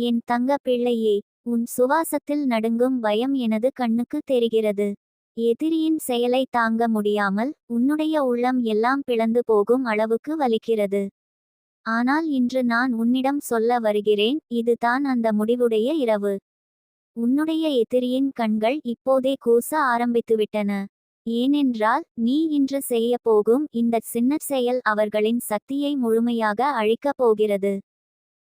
என் தங்க பிள்ளையே உன் சுவாசத்தில் நடுங்கும் பயம் எனது கண்ணுக்கு தெரிகிறது. எதிரியின் செயலை தாங்க முடியாமல் உன்னுடைய உள்ளம் எல்லாம் பிளந்து போகும் அளவுக்கு வலிக்கிறது. ஆனால் இன்று நான் உன்னிடம் சொல்ல வருகிறேன் இதுதான் அந்த முடிவுடைய இரவு. உன்னுடைய எதிரியின் கண்கள் இப்போதே கூச ஆரம்பித்துவிட்டன. ஏனென்றால் நீ இன்று செய்ய போகும் இந்த சின்ன செயல் அவர்களின் சக்தியை முழுமையாக அழிக்கப் போகிறது.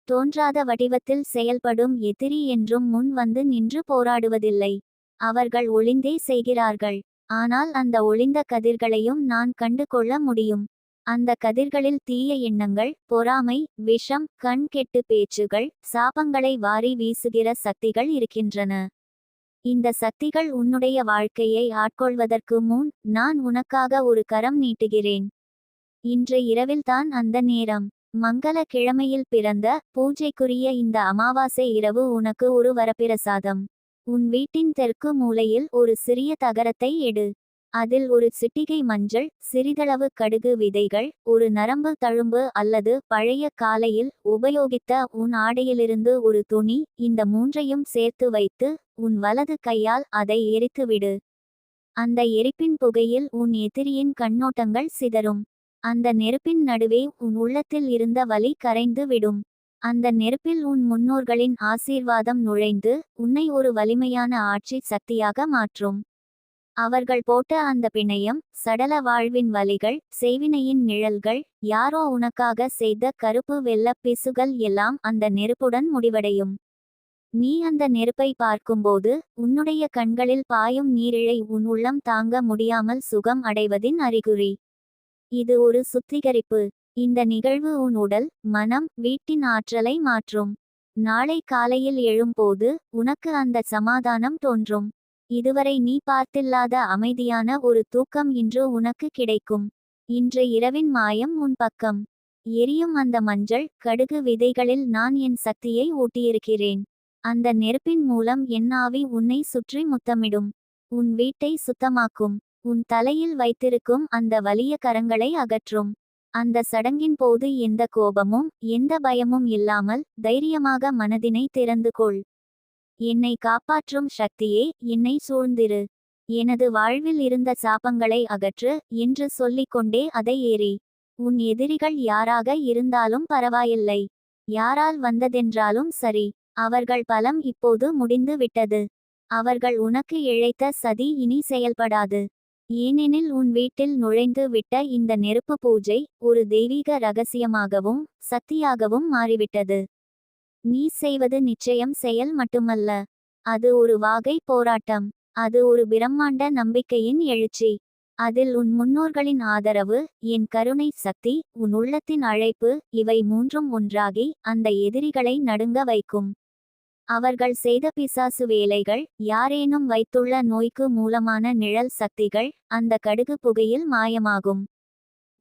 தோன்றாத வடிவத்தில் செயல்படும் எதிரி என்றும் முன் வந்து நின்று போராடுவதில்லை. அவர்கள் ஒளிந்தே செய்கிறார்கள். ஆனால் அந்த ஒளிந்த கதிர்களையும் நான் கண்டு கொள்ள முடியும். அந்த கதிர்களில் தீய எண்ணங்கள் பொறாமை விஷம் கண் கெட்டு பேச்சுகள் சாபங்களை வாரி வீசுகிற சக்திகள் இருக்கின்றன. இந்த சக்திகள் உன்னுடைய வாழ்க்கையை ஆட்கொள்வதற்கு முன் நான் உனக்காக ஒரு கரம் நீட்டுகிறேன். இன்று இரவில்தான் அந்த நேரம். மங்கள கிழமையில் பிறந்த பூஜைக்குரிய இந்த அமாவாசை இரவு உனக்கு ஒரு வரப்பிரசாதம். உன் வீட்டின் தெற்கு மூலையில் ஒரு சிறிய தகரத்தை எடு. அதில் ஒரு சிட்டிகை மஞ்சள் சிறிதளவு கடுகு விதைகள் ஒரு நரம்பு தழும்பு அல்லது பழைய காலையில் உபயோகித்த உன் ஆடையிலிருந்து ஒரு துணி இந்த மூன்றையும் சேர்த்து வைத்து உன் வலது கையால் அதை எரித்துவிடு. அந்த எரிப்பின் புகையில் உன் எதிரியின் கண்ணோட்டங்கள் சிதறும். அந்த நெருப்பின் நடுவே உன் உள்ளத்தில் இருந்த வலி கரைந்து விடும். அந்த நெருப்பில் உன் முன்னோர்களின் ஆசீர்வாதம் நுழைந்து உன்னை ஒரு வலிமையான ஆட்சி சக்தியாக மாற்றும். அவர்கள் போட்ட அந்த பிணையம் சடல வாழ்வின் வலிகள் செய்வினையின் நிழல்கள் யாரோ உனக்காக செய்த கருப்பு வெள்ள பிசுகள் எல்லாம் அந்த நெருப்புடன் முடிவடையும். நீ அந்த நெருப்பை பார்க்கும்போது உன்னுடைய கண்களில் பாயும் நீரிழை உன் உள்ளம் தாங்க முடியாமல் சுகம் அடைவதின் அறிகுறி. இது ஒரு சுத்திகரிப்பு. இந்த நிகழ்வு உன் உடல் மனம் வீட்டின் ஆற்றலை மாற்றும். நாளை காலையில் எழும்போது உனக்கு அந்த சமாதானம் தோன்றும். இதுவரை நீ பார்த்தில்லாத அமைதியான ஒரு தூக்கம் இன்று உனக்கு கிடைக்கும். இன்று இரவின் மாயம் உன் பக்கம். எரியும் அந்த மஞ்சள் கடுகு விதைகளில் நான் என் சக்தியை ஊட்டியிருக்கிறேன். அந்த நெருப்பின் மூலம் என் ஆவி உன்னை சுற்றி முத்தமிடும். உன் வீட்டை சுத்தமாக்கும். உன் தலையில் வைத்திருக்கும் அந்த வலிய கரங்களை அகற்றும். அந்த சடங்கின் போது எந்த கோபமும் எந்த பயமும் இல்லாமல் தைரியமாக மனதினை திறந்து கொள். என்னை காப்பாற்றும் சக்தியே என்னை சூழ்ந்திரு. எனது வாழ்வில் இருந்த சாபங்களை அகற்று என்று சொல்லிக்கொண்டே அதை ஏறி. உன் எதிரிகள் யாராக இருந்தாலும் பரவாயில்லை. யாரால் வந்ததென்றாலும் சரி. அவர்கள் பலம் இப்போது முடிந்து விட்டது. அவர்கள் உனக்கு இழைத்த சதி இனி செயல்படாது. ஏனெனில் உன் வீட்டில் நுழைந்து விட்ட இந்த நெருப்பு பூஜை ஒரு தெய்வீக ரகசியமாகவும் சக்தியாகவும் மாறிவிட்டது. நீ செய்வது நிச்சயம் செயல் மட்டுமல்ல. அது ஒரு வாகை போராட்டம். அது ஒரு பிரம்மாண்ட நம்பிக்கையின் எழுச்சி. அதில் உன் முன்னோர்களின் ஆதரவு என் கருணை சக்தி உன் உள்ளத்தின் அழைப்பு இவை மூன்றும் ஒன்றாகி அந்த எதிரிகளை நடுங்க வைக்கும். அவர்கள் செய்த பிசாசு வேலைகள் யாரேனும் வைத்துள்ள நோய்க்கு மூலமான நிழல் சக்திகள் அந்த கடுகு புகையில் மாயமாகும்.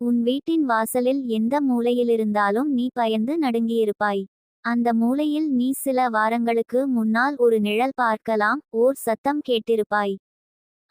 உன் வீட்டின் வாசலில் எந்த மூலையிலிருந்தாலும் நீ பயந்து நடுங்கியிருப்பாய். அந்த மூலையில் நீ சில வாரங்களுக்கு முன்னால் ஒரு நிழல் பார்க்கலாம் ஓர் சத்தம் கேட்டிருப்பாய்.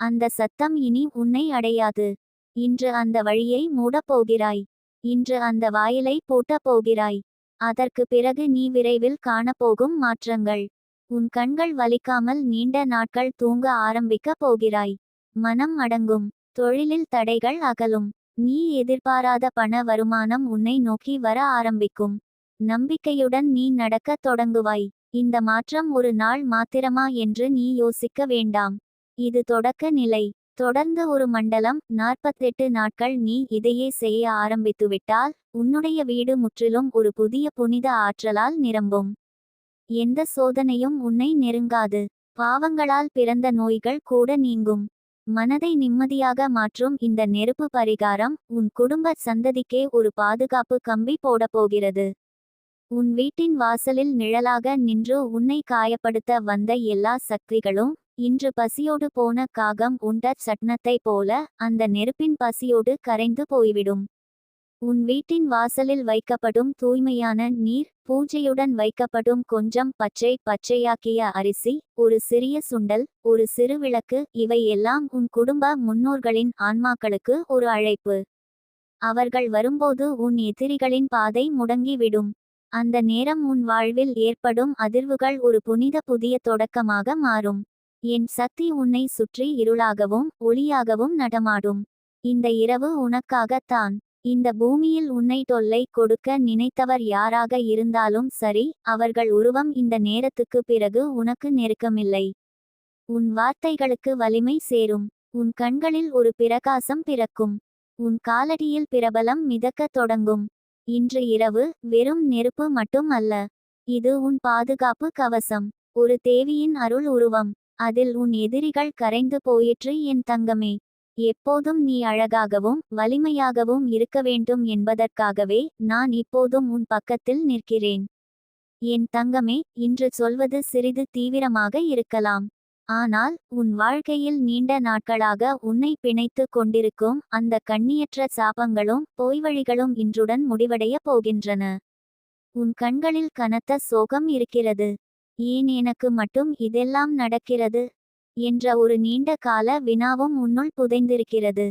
அந்த சத்தம் இனி உன்னை அடையாது. இன்று அந்த வழியை மூடப் போகிறாய். இன்று அந்த வாயிலை பூட்டப் போகிறாய். அதற்கு பிறகு நீ விரைவில் காணப்போகும் மாற்றங்கள். உன் கண்கள் வலிக்காமல் நீண்ட நாட்கள் தூங்க ஆரம்பிக்கப் போகிறாய். மனம் அடங்கும். தொழிலில் தடைகள் அகலும். நீ எதிர்பாராத பண வருமானம் உன்னை நோக்கி வர ஆரம்பிக்கும். நம்பிக்கையுடன் நீ நடக்கத் தொடங்குவாய். இந்த மாற்றம் ஒரு நாள் மாத்திரமா என்று நீ யோசிக்க வேண்டாம். இது தொடக்க நிலை. தொடர்ந்து ஒரு மண்டலம் நாற்பத்தெட்டு நாட்கள் நீ இதையே செய்ய ஆரம்பித்துவிட்டால் உன்னுடைய வீடு முற்றிலும் ஒரு புதிய புனித ஆற்றலால் நிரம்பும். எந்த சோதனையும் உன்னை நெருங்காது. பாவங்களால் பிறந்த நோய்கள் கூட நீங்கும். மனதை நிம்மதியாக மாற்றும் இந்த நெருப்பு பரிகாரம் உன் குடும்ப சந்ததிக்கே ஒரு பாதுகாப்பு கம்பி போடப் போகிறது. உன் வீட்டின் வாசலில் நிழலாக நின்று உன்னை காயப்படுத்த வந்த எல்லா சக்திகளும் இன்று பசியோடு போன காகம் உண்ட சட்னத்தைப் போல அந்த நெருப்பின் பசியோடு கரைந்து போய்விடும். உன் வீட்டின் வாசலில் வைக்கப்படும் தூய்மையான நீர் பூஜையுடன் வைக்கப்படும் கொஞ்சம் பச்சை பச்சையாக்கிய அரிசி ஒரு சிறிய சுண்டல் ஒரு சிறு விளக்கு இவை எல்லாம் உன் குடும்ப முன்னோர்களின் ஆன்மாக்களுக்கு ஒரு அழைப்பு. அவர்கள் வரும்போது உன் எதிரிகளின் பாதை முடங்கிவிடும். அந்த நேரம் உன் வாழ்வில் ஏற்படும் அதிர்வுகள் ஒரு புனித புதிய தொடக்கமாக மாறும். என் சக்தி உன்னை சுற்றி இருளாகவும் ஒளியாகவும் நடமாடும். இந்த இரவு உனக்காகத்தான் இந்த பூமியில் உன்னை தொல்லை கொடுக்க நினைத்தவர் யாராக இருந்தாலும் சரி அவர்கள் உருவம் இந்த நேரத்துக்கு பிறகு உனக்கு நெருக்கமில்லை. உன் வார்த்தைகளுக்கு வலிமை சேரும். உன் கண்களில் ஒரு பிரகாசம் பிறக்கும். உன் காலடியில் பிரபலம் மிதக்கத் தொடங்கும். இன்று இரவு வெறும் நெருப்பு மட்டும் அல்ல. இது உன் பாதுகாப்பு கவசம். ஒரு தேவியின் அருள் உருவம். அதில் உன் எதிரிகள் கரைந்து போயிற்று என் தங்கமே. எப்போதும் நீ அழகாகவும் வலிமையாகவும் இருக்க வேண்டும் என்பதற்காகவே நான் இப்போதும் உன் பக்கத்தில் நிற்கிறேன். என் தங்கமே இன்று சொல்வது சிறிது தீவிரமாக இருக்கலாம். ஆனால் உன் வாழ்க்கையில் நீண்ட நாட்களாக உன்னை பிணைத்து கொண்டிருக்கும் அந்த கண்ணியற்ற சாபங்களும் போய்வழிகளும் இன்றுடன் முடிவடைய போகின்றன. உன் கண்களில் கனத்த சோகம் இருக்கிறது. ஏன் எனக்கு மட்டும் இதெல்லாம் நடக்கிறது? என்ற ஒரு நீண்ட கால வினாவும் உன்னுள் புதைந்திருக்கிறது.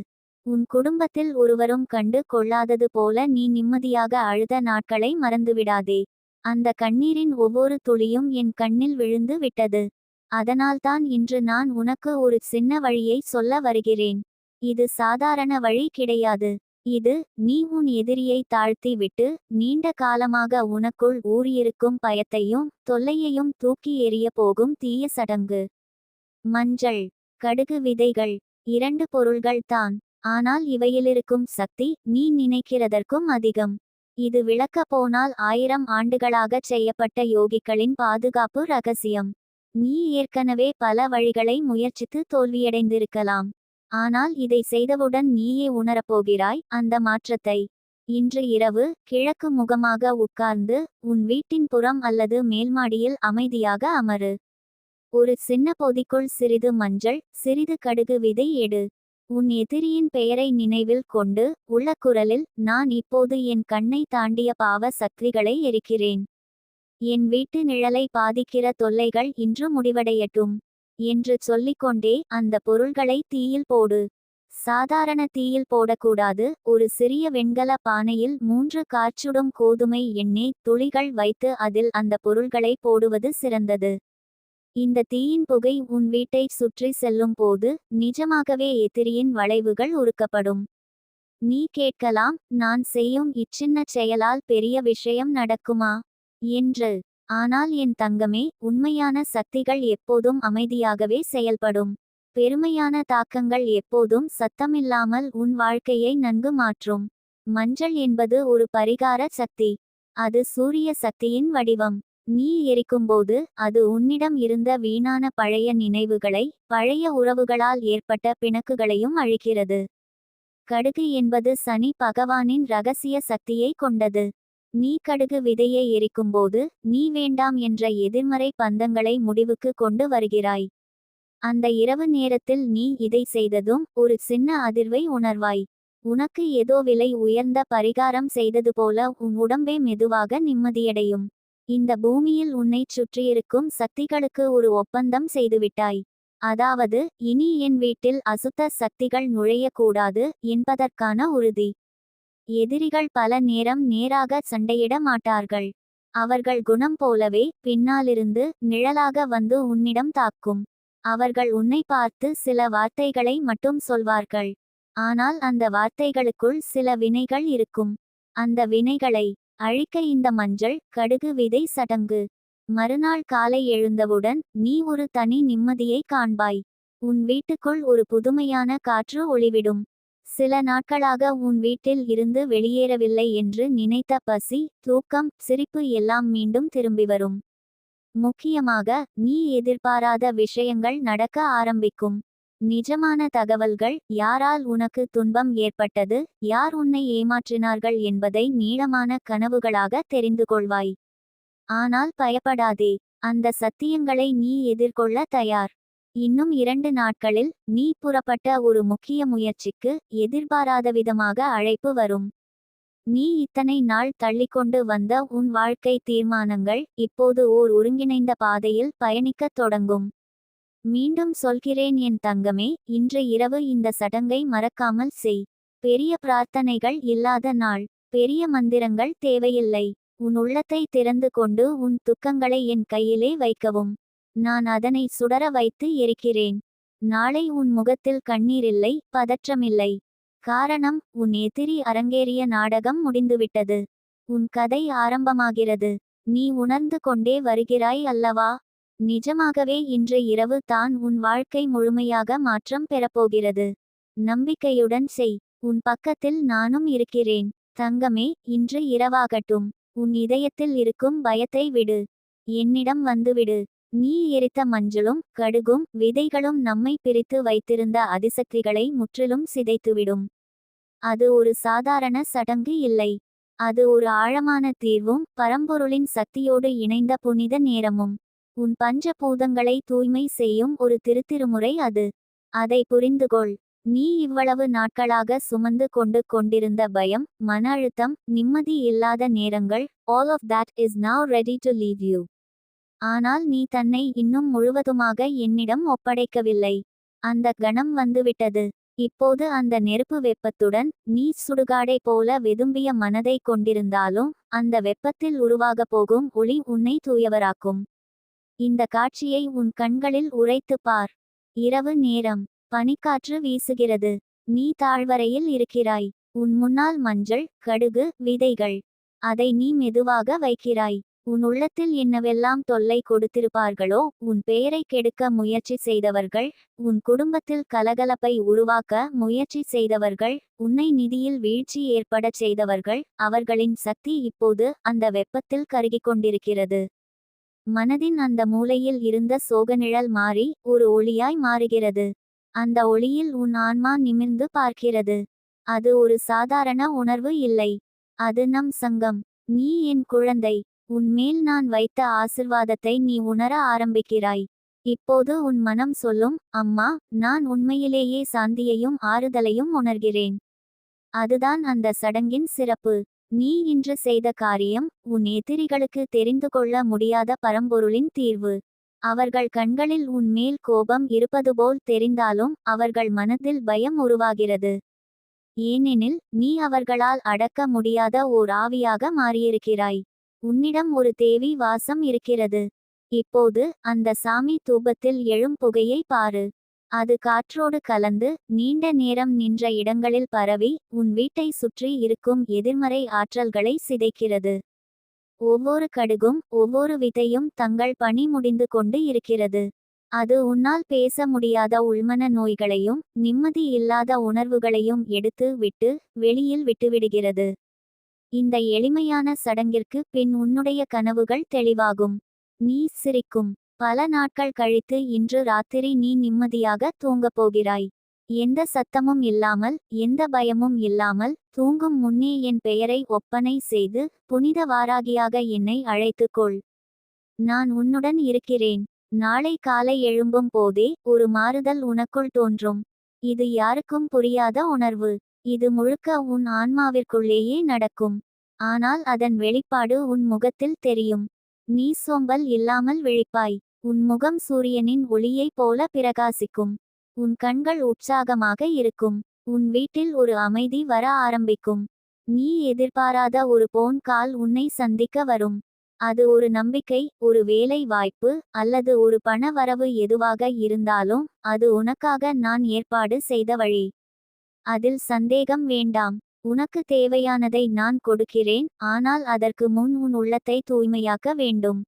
உன் குடும்பத்தில் ஒருவரும் கண்டு கொள்ளாதது போல நீ நிம்மதியாக அழுத நாட்களை மறந்துவிடாதே. அந்த கண்ணீரின் ஒவ்வொரு துளியும் என் கண்ணில் விழுந்து விட்டது. அதனால்தான் இன்று நான் உனக்கு ஒரு சின்ன வழியை சொல்ல வருகிறேன். இது சாதாரண வழி கிடையாது. இது நீ உன் எதிரியை தாழ்த்திவிட்டு நீண்ட காலமாக உனக்குள் ஊறியிருக்கும் பயத்தையும் தொல்லையையும் தூக்கி எறிய போகும் தீய சடங்கு. மஞ்சள் கடுகு விதைகள் இரண்டு பொருள்கள் தான் ஆனால் இவையிலிருக்கும் சக்தி நீ நினைக்கிறதற்கும் அதிகம். இது விளக்க போனால் ஆயிரம் ஆண்டுகளாகச் செய்யப்பட்ட யோகிகளின் பாதுகாப்பு ரகசியம். நீ ஏற்கனவே பல வழிகளை முயற்சித்து தோல்வியடைந்திருக்கலாம். ஆனால் இதை செய்தவுடன் நீயே உணரப்போகிறாய் அந்த மாற்றத்தை. இன்று இரவு கிழக்கு முகமாக உட்கார்ந்து உன் வீட்டின் புறம் அல்லது மேல்மாடியில் அமைதியாக அமரு. ஒரு சின்ன பொதிக்குள் சிறிது மஞ்சள் சிறிது கடுகு விதை எடு. உன் எதிரியின் பெயரை நினைவில் கொண்டு உள்ள குரலில் நான் இப்போது என் கண்ணை தாண்டிய பாவ சக்திகளை எரிக்கிறேன். என் வீட்டு நிழலை பாதிக்கிற தொல்லைகள் இன்று முடிவடையட்டும். என்று சொல்லிக்கொண்டே அந்த பொருள்களை தீயில் போடு. சாதாரண தீயில் போடக்கூடாது. ஒரு சிறிய வெண்கல பானையில் மூன்று காற்றுடும் கோதுமை எண்ணெய் துளிகள் வைத்து அதில் அந்த பொருள்களை போடுவது சிறந்தது. இந்த தீயின் புகை உன் வீட்டை சுற்றி செல்லும் போது நிஜமாகவே எதிரியின் வளைவுகள் உருக்கப்படும். நீ கேட்கலாம் நான் செய்யும் இச்சின்ன செயலால் பெரிய விஷயம் நடக்குமா? என்று ஆனால் என் தங்கமே உண்மையான சக்திகள் எப்போதும் அமைதியாகவே செயல்படும். பெருமையான தாக்கங்கள் எப்போதும் சத்தமில்லாமல் உன் வாழ்க்கையை நன்கு மாற்றும். மஞ்சள் என்பது ஒரு பரிகார சக்தி. அது சூரிய சக்தியின் வடிவம். நீ எரிக்கும்போது அது உன்னிடம் இருந்த வீணான பழைய நினைவுகளை பழைய உறவுகளால் ஏற்பட்ட பிணக்குகளையும் அழிக்கிறது. கடுகு என்பது சனி பகவானின் ரகசிய சக்தியை கொண்டது. நீ கடுகு விதையை எரிக்கும்போது நீ வேண்டாம் என்ற எதிர்மறை பந்தங்களை முடிவுக்கு கொண்டு வருகிறாய். அந்த இரவு நேரத்தில் நீ இதை செய்ததும் ஒரு சின்ன அதிர்வை உணர்வாய். உனக்கு ஏதோ விலை உயர்ந்த பரிகாரம் செய்தது போல உன் உடம்பே மெதுவாக நிம்மதியடையும். இந்த பூமியில் உன்னை சுற்றியிருக்கும் சக்திகளுக்கு ஒரு ஒப்பந்தம் செய்துவிட்டாய். அதாவது இனி என் வீட்டில் அசுத்த சக்திகள் நுழையக்கூடாது என்பதற்கான உறுதி. எதிரிகள் பல நேரம் நேராக சண்டையிட மாட்டார்கள். அவர்கள் குணம் போலவே பின்னாலிருந்து நிழலாக வந்து உன்னிடம் தாக்கும். அவர்கள் உன்னை பார்த்து சில வார்த்தைகளை மட்டும் சொல்வார்கள். ஆனால் அந்த வார்த்தைகளுக்குள் சில வினைகள் இருக்கும். அந்த வினைகளை அழிக்க இந்த மஞ்சள் கடுகு விதை சடங்கு. மறுநாள் காலை எழுந்தவுடன் நீ ஒரு தனி நிம்மதியை காண்பாய். உன் வீட்டுக்குள் ஒரு புதுமையான காற்று ஒளிவிடும். சில நாட்களாக உன் வீட்டில் இருந்து வெளியேறவில்லை என்று நினைத்த பசி தூக்கம் சிரிப்பு எல்லாம் மீண்டும் திரும்பி வரும். முக்கியமாக நீ எதிர்பாராத விஷயங்கள் நடக்க ஆரம்பிக்கும். நிஜமான தகவல்கள் யாரால் உனக்கு துன்பம் ஏற்பட்டது யார் உன்னை ஏமாற்றினார்கள் என்பதை நீளமான கனவுகளாக தெரிந்து கொள்வாய். ஆனால் பயப்படாதே அந்த சத்தியங்களை நீ எதிர்கொள்ள தயார். இன்னும் இரண்டு நாட்களில் நீ புறப்பட்ட ஒரு முக்கிய முயற்சிக்கு எதிர்பாராத விதமாக அழைப்பு வரும். நீ இத்தனை நாள் தள்ளிக்கொண்டு வந்த உன் வாழ்க்கை தீர்மானங்கள் இப்போது ஓர் ஒருங்கிணைந்த பாதையில் பயணிக்கத் தொடங்கும். மீண்டும் சொல்கிறேன் என் தங்கமே இன்று இரவு இந்த சடங்கை மறக்காமல் செய். பெரிய பிரார்த்தனைகள் இல்லாத நாள். பெரிய மந்திரங்கள் தேவையில்லை. உன் உள்ளத்தை திறந்து கொண்டு உன் துக்கங்களை என் கையிலே வைக்கவும். நான் அதனை சுடர வைத்து எரிக்கிறேன். நாளை உன் முகத்தில் கண்ணீரில்லை பதற்றமில்லை. காரணம் உன் எதிரி அரங்கேறிய நாடகம் முடிந்துவிட்டது. உன் கதை ஆரம்பமாகிறது. நீ உணர்ந்து கொண்டே வருகிறாய் அல்லவா? நிஜமாகவே இன்று இரவு தான் உன் வாழ்க்கை முழுமையாக மாற்றம் பெறப்போகிறது. நம்பிக்கையுடன் செய். உன் பக்கத்தில் நானும் இருக்கிறேன். தங்கமே இன்று இரவாகட்டும். உன் இதயத்தில் இருக்கும் பயத்தை விடு. என்னிடம் வந்துவிடு நீ எரித்த மஞ்சளும் கடுகும் விதைகளும் நம்மை பிரித்து வைத்திருந்த அதிசக்திகளை முற்றிலும் சிதைத்துவிடும். அது ஒரு சாதாரண சடங்கு இல்லை. அது ஒரு ஆழமான தீர்வும் பரம்பொருளின் சக்தியோடு இணைந்த புனித நேரமும். உன் பஞ்சபூதங்களை தூய்மை செய்யும் ஒரு திருத்திருமுறை அது. அதை புரிந்துகொள். நீ இவ்வளவு நாட்களாக சுமந்து கொண்டு கொண்டிருந்த பயம் மன அழுத்தம் நிம்மதி இல்லாத நேரங்கள் all of that is now ready to leave you ஆனால் நீ தன்னை இன்னும் முழுவதுமாக என்னிடம் ஒப்படைக்கவில்லை. அந்த கணம் வந்துவிட்டது. இப்போது அந்த நெருப்பு வெப்பத்துடன் நீ சுடுகாடை போல வெதும்பிய மனதை கொண்டிருந்தாலும் அந்த வெப்பத்தில் உருவாகப் போகும் ஒளி உன்னை தூயவராக்கும். இந்த காட்சியை உன் கண்களில் உரைத்து பார். இரவு நேரம். பனிக்காற்று வீசுகிறது. நீ தாழ்வரையில் இருக்கிறாய். உன் முன்னால் மஞ்சள் கடுகு விதைகள். அதை நீ மெதுவாக வைக்கிறாய். உன் உள்ளத்தில் என்னவெல்லாம் தொல்லை கொடுத்திருப்பார்களோ உன் பெயரை கெடுக்க முயற்சி செய்தவர்கள் உன் குடும்பத்தில் கலகலப்பை உருவாக்க முயற்சி செய்தவர்கள் உன்னை நிதியில் வீழ்ச்சி ஏற்படச் செய்தவர்கள் அவர்களின் சக்தி இப்போது அந்த வெப்பத்தில் கருகிக் கொண்டிருக்கிறது. மனதின் அந்த மூலையில் இருந்த சோகநிழல் மாறி ஒரு ஒளியாய் மாறுகிறது. அந்த ஒளியில் உன் ஆன்மா நிமிர்ந்து பார்க்கிறது. அது ஒரு சாதாரண உணர்வு இல்லை. அது நம் சங்கம். நீ என் குழந்தை. உன்மேல் நான் வைத்த ஆசிர்வாதத்தை நீ உணர ஆரம்பிக்கிறாய். இப்போது உன் மனம் சொல்லும் அம்மா நான் உண்மையிலேயே சாந்தியையும் ஆறுதலையும் உணர்கிறேன். அதுதான் அந்த சடங்கின் சிறப்பு. நீ இன்று செய்த காரியம் உன் எதிரிகளுக்கு தெரிந்து கொள்ள முடியாத பரம்பொருளின் தீர்வு. அவர்கள் கண்களில் உன் மேல் கோபம் இருப்பதுபோல் தெரிந்தாலும் அவர்கள் மனதில் பயம் உருவாகிறது. ஏனெனில் நீ அவர்களால் அடக்க முடியாத ஓர் ஆவியாக மாறியிருக்கிறாய். உன்னிடம் ஒரு தேவி வாசம் இருக்கிறது. இப்போது அந்த சாமி தூபத்தில் எழும் புகையை பாரு. அது காற்றோடு கலந்து நீண்ட நேரம் நின்ற இடங்களில் பரவி உன் வீட்டை சுற்றி இருக்கும் எதிர்மறை ஆற்றல்களை சிதைக்கிறது. ஒவ்வொரு கடுகும் ஒவ்வொரு விதையும் தங்கள் பணி முடிந்து கொண்டு இருக்கிறது. அது உன்னால் பேச முடியாத உள்மன நோய்களையும் நிம்மதி இல்லாத உணர்வுகளையும் எடுத்து விட்டு வெளியில் விட்டுவிடுகிறது. இந்த எளிமையான சடங்கிற்கு பின் உன்னுடைய கனவுகள் தெளிவாகும். நீ சிரிக்கும். பல நாட்கள் கழித்து இன்று ராத்திரி நீ நிம்மதியாக தூங்கப் போகிறாய். எந்த சத்தமும் இல்லாமல் எந்த பயமும் இல்லாமல் தூங்கும் முன்னே என் பெயரை ஒப்பனை செய்து புனித வாராகியாக என்னை அழைத்துக்கொள். நான் உன்னுடன் இருக்கிறேன். நாளை காலை எழும்பும் போதே ஒரு மாறுதல் உனக்குள் தோன்றும். இது யாருக்கும் புரியாத உணர்வு. இது முழுக்க உன் ஆன்மாவிற்குள்ளேயே நடக்கும். ஆனால் அதன் வெளிப்பாடு உன் முகத்தில் தெரியும். நீ சோம்பல் இல்லாமல் விழிப்பாய். உன் முகம் சூரியனின் ஒளியைப் போல பிரகாசிக்கும். உன் கண்கள் உற்சாகமாக இருக்கும். உன் வீட்டில் ஒரு அமைதி வர ஆரம்பிக்கும். நீ எதிர்பாராத ஒரு போன் கால் உன்னை சந்திக்க வரும். அது ஒரு நம்பிக்கை ஒரு வேலை வாய்ப்பு அல்லது ஒரு பண வரவு எதுவாக இருந்தாலும் அது உனக்காக நான் ஏற்பாடு செய்த வழி. அதில் சந்தேகம் வேண்டாம். உனக்கு தேவையானதை நான் கொடுக்கிறேன் ஆனால் அதற்கு முன் உன் உள்ளத்தை தூய்மையாக்க வேண்டும்.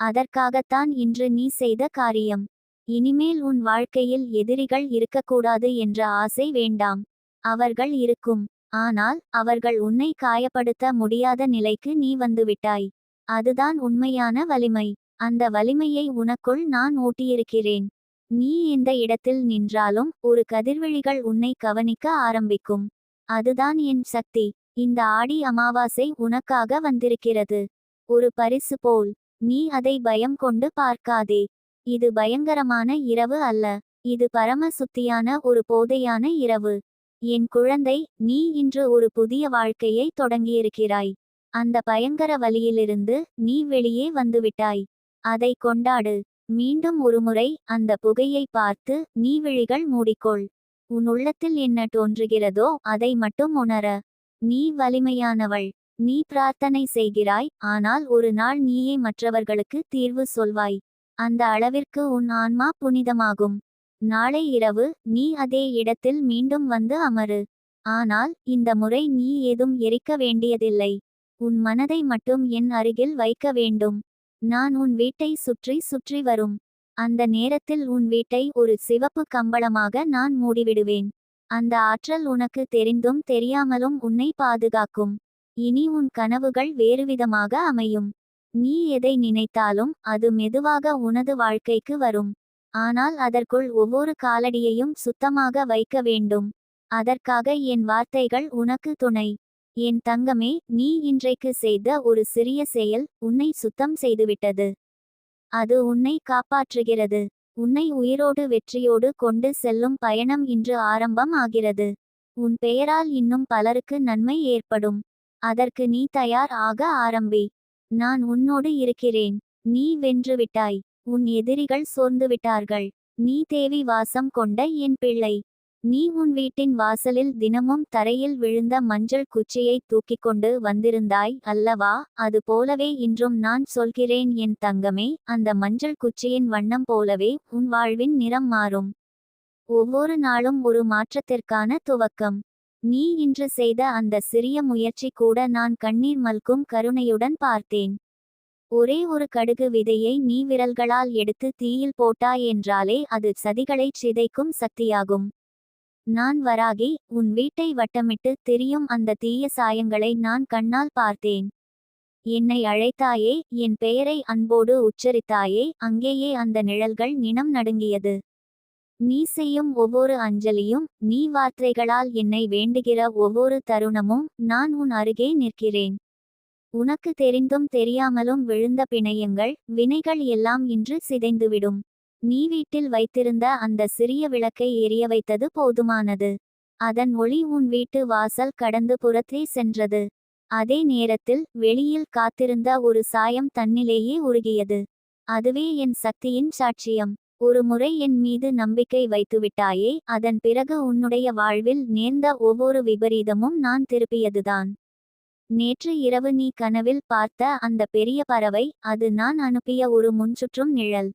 அதற்காகத்தான் இன்று நீ செய்த காரியம். இனிமேல் உன் வாழ்க்கையில் எதிரிகள் இருக்கக்கூடாது என்ற ஆசை வேண்டாம். அவர்கள் இருக்கும். ஆனால் அவர்கள் உன்னை காயப்படுத்த முடியாத நிலைக்கு நீ வந்துவிட்டாய். அதுதான் உண்மையான வலிமை. அந்த வலிமையை உனக்குள் நான் ஊட்டியிருக்கிறேன். நீ இந்த இடத்தில் நின்றாலும் ஒரு கதிர்வழிகள் உன்னை கவனிக்க ஆரம்பிக்கும். அதுதான் என் சக்தி. இந்த ஆடி அமாவாசை உனக்காக வந்திருக்கிறது. ஒரு பரிசு போல். நீ அதை பயம் கொண்டு பார்க்காதே. இது பயங்கரமான இரவு அல்ல. இது பரம சுத்தியான ஒரு போதையான இரவு. என் குழந்தை நீ இன்று ஒரு புதிய வாழ்க்கையை தொடங்கியிருக்கிறாய். அந்த பயங்கர வழியிலிருந்து நீ வெளியே வந்துவிட்டாய். அதை கொண்டாடு. மீண்டும் ஒருமுறை அந்த புகையை பார்த்து நீ விழிகள் மூடிக்கொள். உன் உள்ளத்தில் என்ன தோன்றுகிறதோ அதை மட்டும் உணர. நீ வலிமையானவள். நீ பிரார்த்தனை செய்கிறாய். ஆனால் ஒரு நாள் நீயே மற்றவர்களுக்கு தீர்வு சொல்வாய். அந்த அளவிற்கு உன் ஆன்மா புனிதமாகும். நாளை இரவு நீ அதே இடத்தில் மீண்டும் வந்து அமரு. ஆனால் இந்த முறை நீ ஏதும் எரிக்க வேண்டியதில்லை. உன் மனதை மட்டும் என் அருகில் வைக்க வேண்டும். நான் உன் வீட்டை சுற்றி சுற்றி வரும். அந்த நேரத்தில் உன் வீட்டை ஒரு சிவப்பு கம்பளமாக நான் மூடிவிடுவேன். அந்த ஆற்றல் உனக்கு தெரிந்தும் தெரியாமலும் உன்னை பாதுகாக்கும். இனி உன் கனவுகள் வேறுவிதமாக அமையும். நீ எதை நினைத்தாலும் அது மெதுவாக உனது வாழ்க்கைக்கு வரும். ஆனால் அதற்குள் ஒவ்வொரு காலடியையும் சுத்தமாக வைக்க வேண்டும். அதற்காக என் வார்த்தைகள் உனக்கு துணை. என் தங்கமே நீ இன்றைக்கு செய்த ஒரு சிறிய செயல் உன்னை சுத்தம் செய்துவிட்டது. அது உன்னை காப்பாற்றுகிறது. உன்னை உயிரோடு வெற்றியோடு கொண்டு செல்லும் பயணம் இன்று ஆரம்பம் ஆகிறது. உன் பெயரால் இன்னும் பலருக்கு நன்மை ஏற்படும். அதற்கு நீ தயார் ஆக ஆரம்பி. நான் உன்னோடு இருக்கிறேன். நீ வென்றுவிட்டாய் உன் எதிரிகள் சோர்ந்துவிட்டார்கள் நீ தேவி வாசம் கொண்ட என் பிள்ளை. நீ உன் வீட்டின் வாசலில் தினமும் தரையில் விழுந்த மஞ்சள் குச்சியை தூக்கிக் கொண்டு வந்திருந்தாய் அல்லவா? அது போலவே இன்றும் நான் சொல்கிறேன் என் தங்கமே அந்த மஞ்சள் குச்சியின் வண்ணம் போலவே உன் வாழ்வின் நிறம் மாறும். ஒவ்வொரு நாளும் ஒரு மாற்றத்திற்கான துவக்கம். நீ இன்று செய்த அந்த சிறிய முயற்சி கூட நான் கண்ணீர் மல்கும் கருணையுடன் பார்த்தேன். ஒரே ஒரு கடுகு விதையை நீ விரல்களால் எடுத்து தீயில் போட்டாய் என்றாலே அது சதிகளைச் சிதைக்கும் சக்தியாகும். நான் வராகி உன் வீட்டை வட்டமிட்டு திரியும் அந்த தீய சாயங்களை நான் கண்ணால் பார்த்தேன். என்னை அழைத்தாயே என் பெயரை அன்போடு உச்சரித்தாயே அங்கேயே அந்த நிழல்கள் நினம் நடுங்கியது. நீ செய்யும் ஒவ்வொரு அஞ்சலியும் நீ வார்த்தைகளால் என்னை வேண்டுகிற ஒவ்வொரு தருணமும் நான் உன் அருகே நிற்கிறேன். உனக்கு தெரிந்தும் தெரியாமலும் விழுந்த பிணையங்கள் வினைகள் எல்லாம் இன்று சிதைந்துவிடும். நீ வீட்டில் வைத்திருந்த அந்த சிறிய விளக்கை எரிய வைத்தது போதுமானது. அதன் ஒளி உன் வீட்டு வாசல் கடந்து புறத்தே சென்றது. அதே நேரத்தில் வெளியில் காத்திருந்த ஒரு சாயம் தன்னிலேயே உருகியது. அதுவே என் சக்தியின் சாட்சியம். ஒரு முறை என் மீது நம்பிக்கை வைத்துவிட்டாயே அதன் பிறகு உன்னுடைய வாழ்வில் நேர்ந்த ஒவ்வொரு விபரீதமும் நான் திருப்பியதுதான். நேற்று இரவு நீ கனவில் பார்த்த அந்த பெரிய பறவை அது நான் அனுப்பிய ஒரு முன்சுற்றும் நிழல்.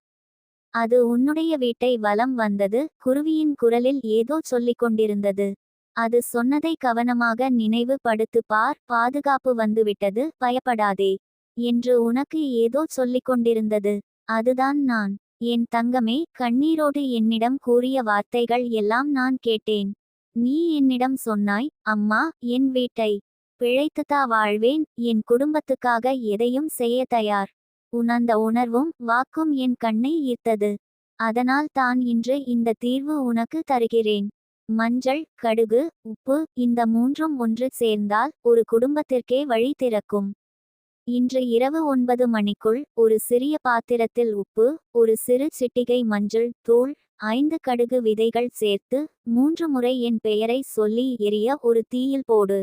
அது உன்னுடைய வீட்டை வலம் வந்தது குருவியின் குரலில் ஏதோ சொல்லிக் கொண்டிருந்தது. அது சொன்னதை கவனமாக நினைவு படுத்து பார் பாதுகாப்பு வந்துவிட்டது பயப்படாதே. என்று உனக்கு ஏதோ சொல்லிக் கொண்டிருந்தது. அதுதான் நான். என் தங்கமே கண்ணீரோடு என்னிடம் கூறிய வார்த்தைகள் எல்லாம் நான் கேட்டேன். நீ என்னிடம் சொன்னாய் அம்மா என் வீட்டை பிழைத்துதா வாழ்வேன் என் குடும்பத்துக்காக எதையும் செய்ய தயார். உணர்ந்த உணர்வும் வாக்கும் என் கண்ணை ஈர்த்தது. அதனால் தான் இன்று இந்த தீர்வு உனக்கு தருகிறேன். மஞ்சள் கடுகு உப்பு இந்த மூன்றும் ஒன்று சேர்ந்தால் ஒரு குடும்பத்திற்கே வழி திறக்கும். இன்று இரவு ஒன்பது மணிக்குள் ஒரு சிறிய பாத்திரத்தில் உப்பு ஒரு சிறு சிட்டிகை மஞ்சள் தூள் ஐந்து கடுகு விதைகள் சேர்த்து மூன்று முறை என் பெயரை சொல்லி எரிய ஒரு தீயில் போடு.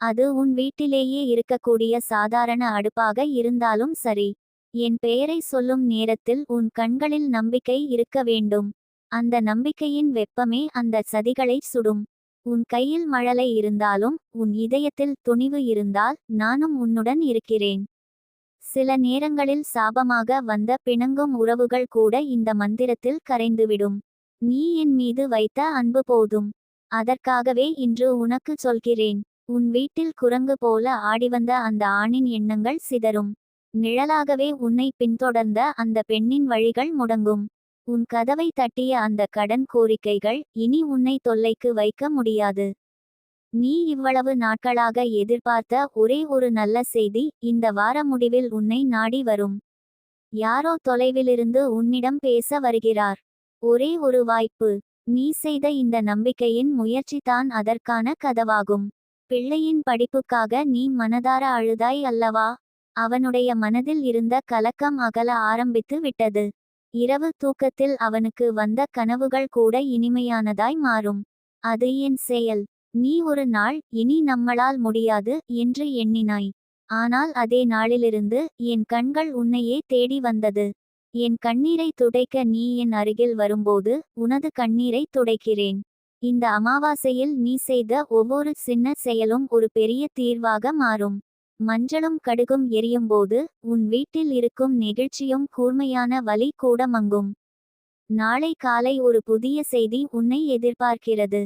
அது உன் வீட்டிலேயே இருக்கக்கூடிய சாதாரண அடுப்பாக இருந்தாலும் சரி. என் பெயரை சொல்லும் நேரத்தில் உன் கண்களில் நம்பிக்கை இருக்க வேண்டும். அந்த நம்பிக்கையின் வெப்பமே அந்த சதிகளை சுடும். உன் கையில் மழலை இருந்தாலும் உன் இதயத்தில் துணிவு இருந்தால் நானும் உன்னுடன் இருக்கிறேன். சில நேரங்களில் சாபமாக வந்த பிணங்கும் உறவுகள் கூட இந்த மந்திரத்தில் கரைந்துவிடும். நீ என் மீது வைத்த அன்பு போதும். அதற்காகவே இன்று உனக்கு சொல்கிறேன். உன் வீட்டில் குரங்கு போல ஆடிவந்த அந்த ஆணின் எண்ணங்கள் சிதறும். நிழலாகவே உன்னை பின்தொடர்ந்த அந்த பெண்ணின் வழிகள் முடங்கும். உன் கதவை தட்டிய அந்த கடன் கோரிக்கைகள் இனி உன்னை தொல்லைக்கு வைக்க முடியாது. நீ இவ்வளவு நாட்களாக எதிர்பார்த்த ஒரே ஒரு நல்ல செய்தி இந்த வார முடிவில் உன்னை நாடி வரும். யாரோ தொலைவிலிருந்து உன்னிடம் பேச வருகிறார். ஒரே ஒரு வாய்ப்பு. நீ செய்த இந்த நம்பிக்கையின் முயற்சிதான் அதற்கான கதவாகும். பிள்ளையின் படிப்புக்காக நீ மனதார அழுதாய் அல்லவா? அவனுடைய மனதில் இருந்த கலக்கம் அகல ஆரம்பித்து விட்டது. இரவு தூக்கத்தில் அவனுக்கு வந்த கனவுகள் கூட இனிமையானதாய் மாறும். அது என் செயல். நீ ஒரு நாள் இனி நம்மளால் முடியாது என்று எண்ணினாய். ஆனால் அதே நாளிலிருந்து என் கண்கள் உன்னையே தேடி வந்தது. என் கண்ணீரை துடைக்க நீ என் அருகில் வரும்போது உனது கண்ணீரை துடைக்கிறேன். இந்த அமாவாசையில் நீ செய்த ஒவ்வொரு சின்ன செயலும் ஒரு பெரிய தீர்வாக மாறும். மஞ்சளும் கடுகும் எரியும்போது உன் வீட்டில் இருக்கும் நெகிழ்ச்சியும் கூர்மையான வலி கூட மங்கும். நாளை காலை ஒரு புதிய செய்தி உன்னை எதிர்பார்க்கிறது.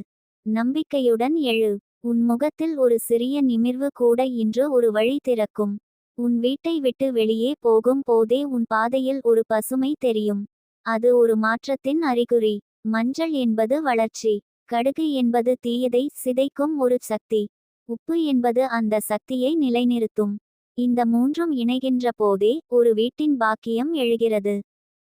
நம்பிக்கையுடன் எழு. உன் முகத்தில் ஒரு சிறிய நிமிர்வு கூட இன்று ஒரு வழி திறக்கும். உன் வீட்டை விட்டு வெளியே போகும் போதே உன் பாதையில் ஒரு பசுமை தெரியும். அது ஒரு மாற்றத்தின் அறிகுறி. மஞ்சள் என்பது வளர்ச்சி. கடுகு என்பது தீயதை சிதைக்கும் ஒரு சக்தி. உப்பு என்பது அந்த சக்தியை நிலைநிறுத்தும். இந்த மூன்றும் இணைகின்ற போதே ஒரு வீட்டின் பாக்கியம் எழுகிறது.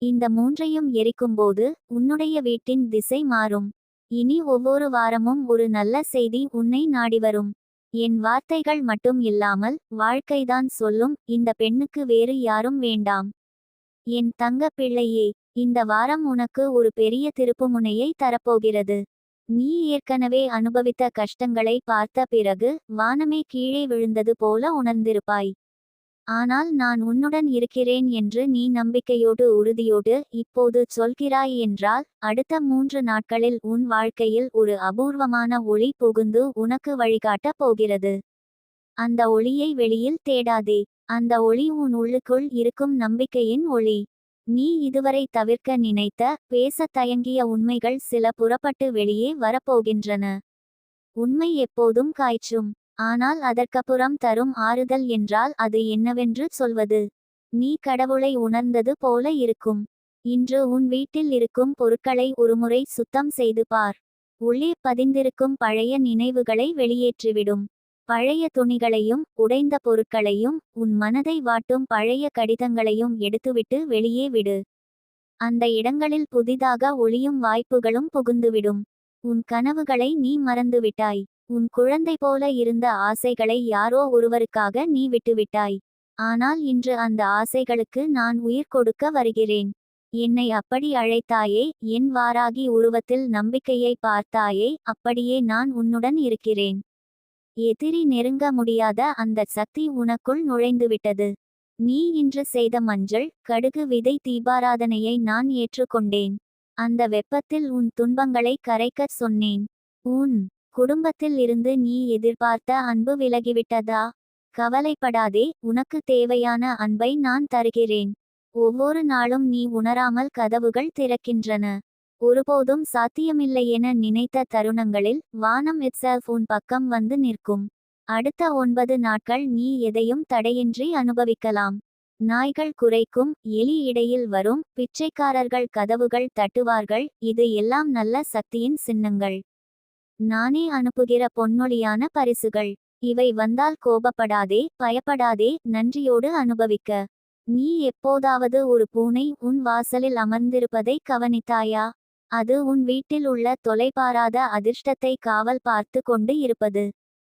இந்த மூன்றையும் எரிக்கும்போது உன்னுடைய வீட்டின் திசை மாறும். இனி ஒவ்வொரு வாரமும் ஒரு நல்ல செய்தி உன்னை நாடிவரும் என் வார்த்தைகள் மட்டும் இல்லாமல் வாழ்க்கைதான் சொல்லும் இந்த பெண்ணுக்கு வேறு யாரும் வேண்டாம். என் தங்க பிள்ளையே இந்த வாரம் உனக்கு ஒரு பெரிய திருப்புமுனையை தரப்போகிறது. நீ ஏற்கனவே அனுபவித்த கஷ்டங்களை பார்த்த பிறகு வானமே கீழே விழுந்தது போல உணர்ந்திருப்பாய். ஆனால் நான் உன்னுடன் இருக்கிறேன் என்று நீ நம்பிக்கையோடு உறுதியோடு இப்போது சொல்கிறாய் என்றால் அடுத்த மூன்று நாட்களில் உன் வாழ்க்கையில் ஒரு அபூர்வமான ஒளி புகுந்து உனக்கு வழிகாட்டப் போகிறது. அந்த ஒளியை வெளியில் தேடாதே. அந்த ஒளி உன் உள்ளுக்குள் இருக்கும் நம்பிக்கையின் ஒளி. நீ இதுவரை தவிர்க்க நினைத்த பேசத் தயங்கிய உண்மைகள் சில புறப்பட்டு வெளியே வரப்போகின்றன. உண்மை எப்போதும் காய்ச்சும். ஆனால் அதற்கப்புறம் தரும் ஆறுதல் என்றால் அது என்னவென்று சொல்வது? நீ கடவுளை உணர்ந்தது போல இருக்கும். இன்று உன் வீட்டில் இருக்கும் பொருட்களை ஒருமுறை சுத்தம் செய்து பார். உள்ளே பதிந்திருக்கும் பழைய நினைவுகளை வெளியேற்றிவிடும். பழைய துணிகளையும் உடைந்த பொருட்களையும் உன் மனதை வாட்டும் பழைய கடிதங்களையும் எடுத்துவிட்டு வெளியே விடு. அந்த இடங்களில் புதிதாக ஒளியும் வாய்ப்புகளும் புகுந்துவிடும். உன் கனவுகளை நீ மறந்துவிட்டாய். உன் குழந்தை போல இருந்த ஆசைகளை யாரோ ஒருவருக்காக நீ விட்டுவிட்டாய். ஆனால் இன்று அந்த ஆசைகளுக்கு நான் உயிர் கொடுக்க வருகிறேன். என்னை அப்படி அழைத்தாயே என் வாராகி உருவத்தில் நம்பிக்கையை பார்த்தாயே அப்படியே நான் உன்னுடன் இருக்கிறேன். எதிரி நெருங்க முடியாத அந்த சக்தி உனக்குள் நுழைந்துவிட்டது. நீ இன்று செய்த மஞ்சள் கடுகு விதை தீபாராதனையை நான் ஏற்றுக்கொண்டேன். அந்த வெப்பத்தில் உன் துன்பங்களை கரைக்கச் சொன்னேன். உன் குடும்பத்தில் இருந்து நீ எதிர்பார்த்த அன்பு விலகிவிட்டதா? கவலைப்படாதே உனக்கு தேவையான அன்பை நான் தருகிறேன். ஒவ்வொரு நாளும் நீ உணராமல் கதவுகள் திறக்கின்றன. ஒருபோதும் சாத்தியமில்லையென நினைத்த தருணங்களில் வானம் இட்செல்ஃப் உன் பக்கம் வந்து நிற்கும். அடுத்த ஒன்பது நாட்கள் நீ எதையும் தடையின்றி அனுபவிக்கலாம். நாய்கள் குறைக்கும் எலி இடையில் வரும் பிச்சைக்காரர்கள் கதவுகள் தட்டுவார்கள் இது எல்லாம் நல்ல சக்தியின் சின்னங்கள். நானே அனுப்புகிற பொன்னொழியான பரிசுகள். இவை வந்தால் கோபப்படாதே பயப்படாதே நன்றியோடு அனுபவிக்க. நீ எப்போதாவது ஒரு பூனை உன் வாசலில் அமர்ந்திருப்பதை கவனித்தாயா? அது உன் வீட்டில் உள்ள தொலைபாராத அதிர்ஷ்டத்தை காவல் பார்த்து கொண்டு இருப்பது.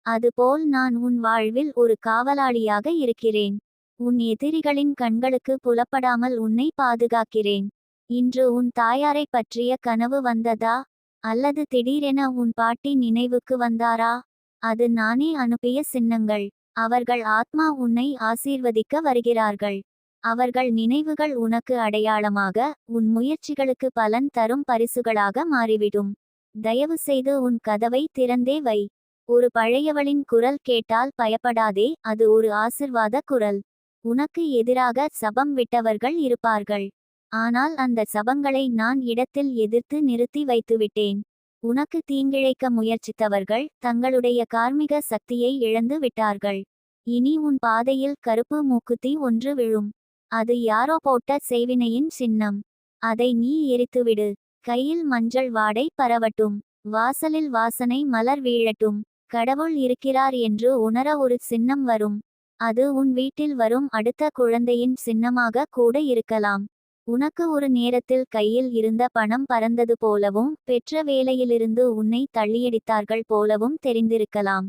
அதுபோல் நான் உன் வாழ்வில் ஒரு காவலாளியாக இருக்கிறேன். உன் எதிரிகளின் கண்களுக்கு புலப்படாமல் உன்னை பாதுகாக்கிறேன். இன்று உன் தாயாரை பற்றிய கனவு வந்ததா? அல்லது திடீரென உன் பாட்டி நினைவுக்கு வந்தாரா? அது நானே அனுப்பிய சின்னங்கள். அவர்கள் ஆத்மா உன்னை ஆசீர்வதிக்க வருகிறார்கள். அவர்கள் நினைவுகள் உனக்கு அடையாளமாக உன் முயற்சிகளுக்கு பலன் தரும் பரிசுகளாக மாறிவிடும். தயவு செய்து உன் கதவை திறந்தே வை. ஒரு பழையவளின் குரல் கேட்டால் பயப்படாதே அது ஒரு ஆசிர்வாத குரல். உனக்கு எதிராக சபம் விட்டவர்கள் இருப்பார்கள். ஆனால் அந்த சபங்களை நான் இடத்தில் எதிர்த்து நிறுத்தி வைத்துவிட்டேன். உனக்கு தீங்கிழைக்க முயற்சித்தவர்கள் தங்களுடைய கார்மிக சக்தியை இழந்து விட்டார்கள். இனி உன் பாதையில் கருப்பு மூக்குத்தி ஒன்று விழும். அது யாரோ போட்ட செய்வினையின் சின்னம். அதை நீ எரித்துவிடு. கையில் மஞ்சள் வாடை பரவட்டும். வாசலில் வாசனை மலர் வீழட்டும். கடவுள் இருக்கிறார் என்று உணர ஒரு சின்னம் வரும். அது உன் வீட்டில் வரும். அடுத்த குழந்தையின் சின்னமாக கூட இருக்கலாம். உனக்கு ஒரு நேரத்தில் கையில் இருந்த பணம் பறந்தது போலவும் பெற்ற வேலையிலிருந்து உன்னை தள்ளியடித்தார்கள் போலவும் தெரிந்திருக்கலாம்.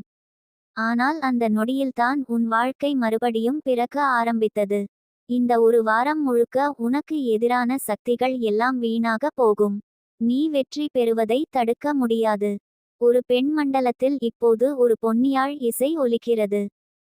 ஆனால் அந்த நொடியில்தான் உன் வாழ்க்கை மறுபடியும் பிறக்க ஆரம்பித்தது. இந்த ஒரு வாரம் முழுக்க உனக்கு எதிரான சக்திகள் எல்லாம் வீணாக போகும். நீ வெற்றி பெறுவதை தடுக்க முடியாது. ஒரு பெண் மண்டலத்தில் இப்போது ஒரு பொன்னியாழ் இசை ஒலிக்கிறது.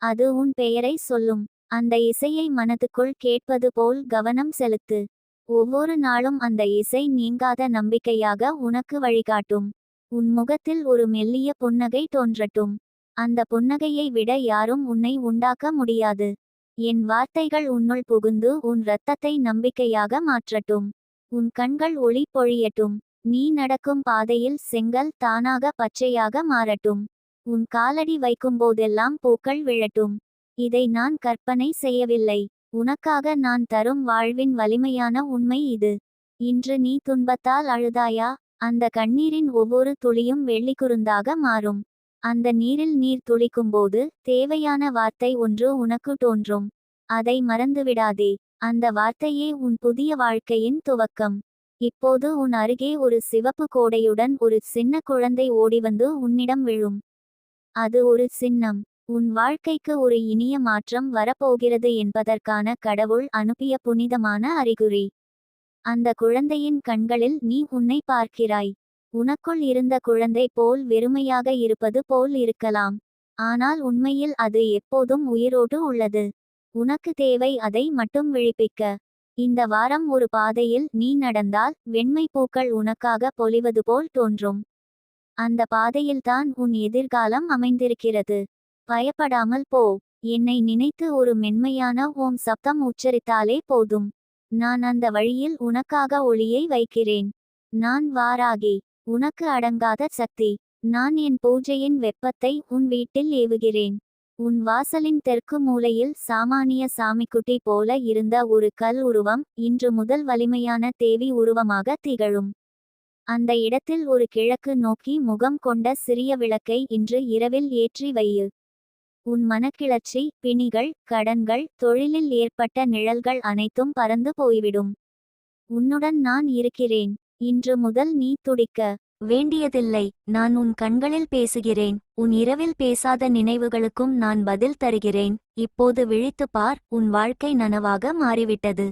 அது உன் பெயரை சொல்லும். அந்த இசையை மனதுக்குள் கேட்பது போல் கவனம் செலுத்து. ஒவ்வொரு நாளும் அந்த இசை நீங்காத நம்பிக்கையாக உனக்கு வழிகாட்டும். உன் முகத்தில் ஒரு மெல்லிய புன்னகை தோன்றட்டும். அந்த புன்னகையை விட யாரும் உன்னை உண்டாக்க முடியாது. என் வார்த்தைகள் உன்னுள் புகுந்து உன் இரத்தத்தை நம்பிக்கையாக மாற்றட்டும். உன் கண்கள் ஒளி பொழியட்டும். நீ நடக்கும் பாதையில் செங்கல் தானாக பச்சையாக மாறட்டும். உன் காலடி வைக்கும்போதெல்லாம் பூக்கள் விழட்டும். இதை நான் கற்பனை செய்யவில்லை. உனக்காக நான் தரும் வாழ்வின் வலிமையான உண்மை இது. இன்று நீ துன்பத்தால் அழுதாயா? அந்த கண்ணீரின் ஒவ்வொரு துளியும் வெள்ளிக்குருந்தாக மாறும். அந்த நீரில் நீர் துளிக்கும்போது தேவையான வார்த்தை ஒன்று உனக்கு தோன்றும். அதை மறந்துவிடாதே. அந்த வார்த்தையே உன் புதிய வாழ்க்கையின் துவக்கம். இப்போது உன் அருகே ஒரு சிவப்பு கோடையுடன் ஒரு சின்ன குழந்தை ஓடிவந்து உன்னிடம் விழும். அது ஒரு சின்னம். உன் வாழ்க்கைக்கு ஒரு இனிய மாற்றம் வரப்போகிறது என்பதற்கான கடவுள் அனுப்பிய புனிதமான அறிகுறி. அந்த குழந்தையின் கண்களில் நீ உன்னை பார்க்கிறாய். உனக்குள் இருந்த குழந்தை போல் வெறுமையாக இருப்பது போல் இருக்கலாம். ஆனால் உண்மையில் அது எப்போதும் உயிரோடு உள்ளது. உனக்கு தேவை அதை மட்டும் விழிப்பிக்க. இந்த வாரம் ஒரு பாதையில் நீ நடந்தால் வெண்மை பூக்கள் உனக்காக பொலிவது போல் தோன்றும். அந்த பாதையில்தான் உன் எதிர்காலம் அமைந்திருக்கிறது. பயப்படாமல் போ. என்னை நினைத்து ஒரு மென்மையான ஓம் சப்தம் உச்சரித்தாலே போதும். நான் அந்த வழியில் உனக்காக ஒளியை வைக்கிறேன். நான் வாராகி. உனக்கு அடங்காத சக்தி. நான் என் பூஜையின் வெப்பத்தை உன் வீட்டில் ஏவுகிறேன். உன் வாசலின் தெற்கு மூலையில் சாமானிய சாமிக்குட்டி போல இருந்த ஒரு கல் உருவம் இன்று முதல் வலிமையான தேவி உருவமாக திகழும். அந்த இடத்தில் ஒரு கிழக்கு நோக்கி முகம் கொண்ட சிறிய விளக்கை இன்று இரவில் ஏற்றி வையு. உன் மனக்கிளர்ச்சி பிணிகள் கடன்கள் தொழிலில் ஏற்பட்ட நிழல்கள் அனைத்தும் பறந்து போய்விடும். உன்னுடன் நான் இருக்கிறேன். இன்று முதல் நீ துடிக்க வேண்டியதில்லை. நான் உன் கண்களில் பேசுகிறேன். உன் இரவில் பேசாத நினைவுகளுக்கும் நான் பதில் தருகிறேன். இப்போது விழித்துப் பார். உன் வாழ்க்கை நனவாக மாறிவிட்டது.